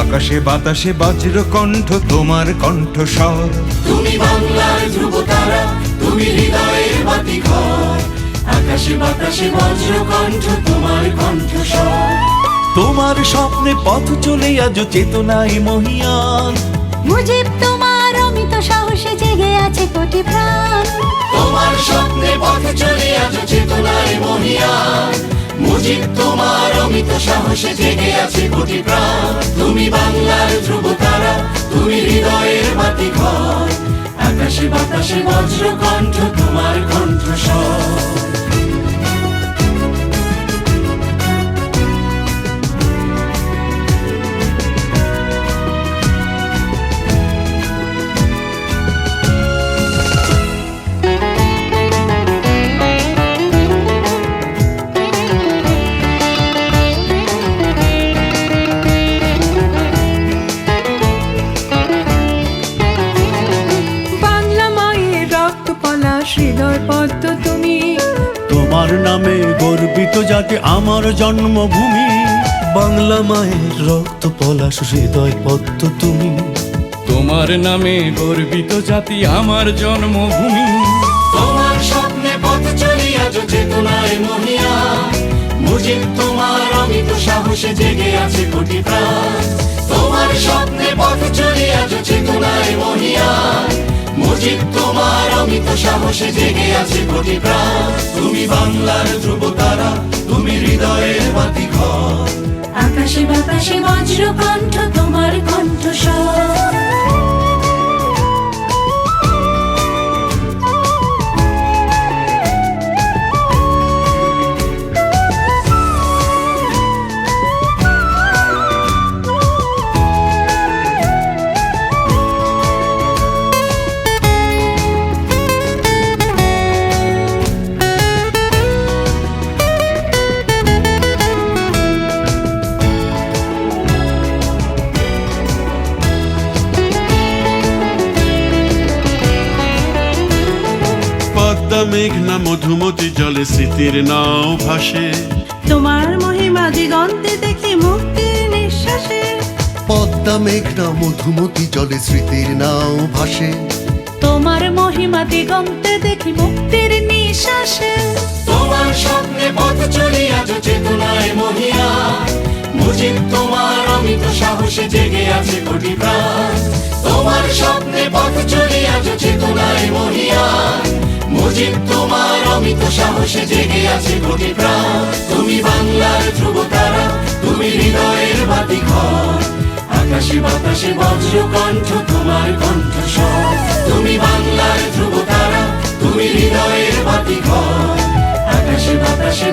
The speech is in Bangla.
আকাশে বাতাসে বজ্র কণ্ঠ তোমার কণ্ঠ স্বর তুমি বাংলার ধ্রুব তারা তুমি হৃদয়ের বাতি ঘর আকাশে বাতাসে বজ্র কণ্ঠ তোমার কণ্ঠ স্বর তোমার স্বপ্নে পথ চলে আজ চেতনায় মহিয়ান। মুজিব তোমার অমিত সাহসে জেগে আছে কোটি প্রাণ। তোমার স্বপ্নে পথ চলে আজ চেতনায় মহিয়ান। মুজিব তোমার অমিত সাহসে জেগে আছে কোটি প্রাণ। তুমি বাংলার ধ্রুব তারা তুমি হৃদয়ের বাতি ঘর আকাশে বাতাসে বজ্র কণ্ঠ তোমার কণ্ঠ হৃদয় পদ্ম তুমি। তোমার নামে গর্বিত জাতি আমার জন্মভূমি। বাংলা মায়ের রক্ত পলাশ হৃদয় পদ্ম তুমি। তোমার নামে গর্বিত জাতি আমার জন্মভূমি। তোমার স্বপ্নে পথ চলি আজ চেতনায় মহিয়া। মুজিব তোমার অমিত সাহসে জেগে আছে কোটি প্রাণ। তোমার স্বপ্নে পথ চলি আজ চেতনায় মহিয়া। অমিত সাহসে জেগে আছে কোটি প্রাণ। তুমি বাংলার ধ্রুব তারা তুমি হৃদয়ের বাতি ঘর আকাশে বাতাসে বজ্র কণ্ঠ তোমার কণ্ঠ পদ্মা মেঘনা মধুমতি জলে স্মৃতির নাও ভাসে। তোমার মহিমা দিগন্তে দেখি মুক্তির নিঃশ্বাসে। পদ্মা মেঘনা মধুমতি জলে স্মৃতির নাও ভাসে। তোমার মহিমা দিগন্তে দেখি মুক্তির নিঃশ্বাসে। তোমার স্বপ্নে পথ চলি আজ চেতনায় মহিয়া। মুজিব তোমার অমিত সাহসে জেগে আছে কোটি প্রাণ। তোমার স্বপ্নে পথ চলি আজ চেতনায় মহিয়া। মুজিব তোমার অমিত সাহসে জেগে আছে কোটি প্রাণ। তুমি বাংলার ধ্রুব তারা তুমি হৃদয়ের বাতি ঘর আকাশে বাতাসে বজ্র কণ্ঠ তোমার কণ্ঠ তুমি বাংলার ধ্রুব তারা তুমি হৃদয়ের বাতি ঘর আকাশে বাতাসে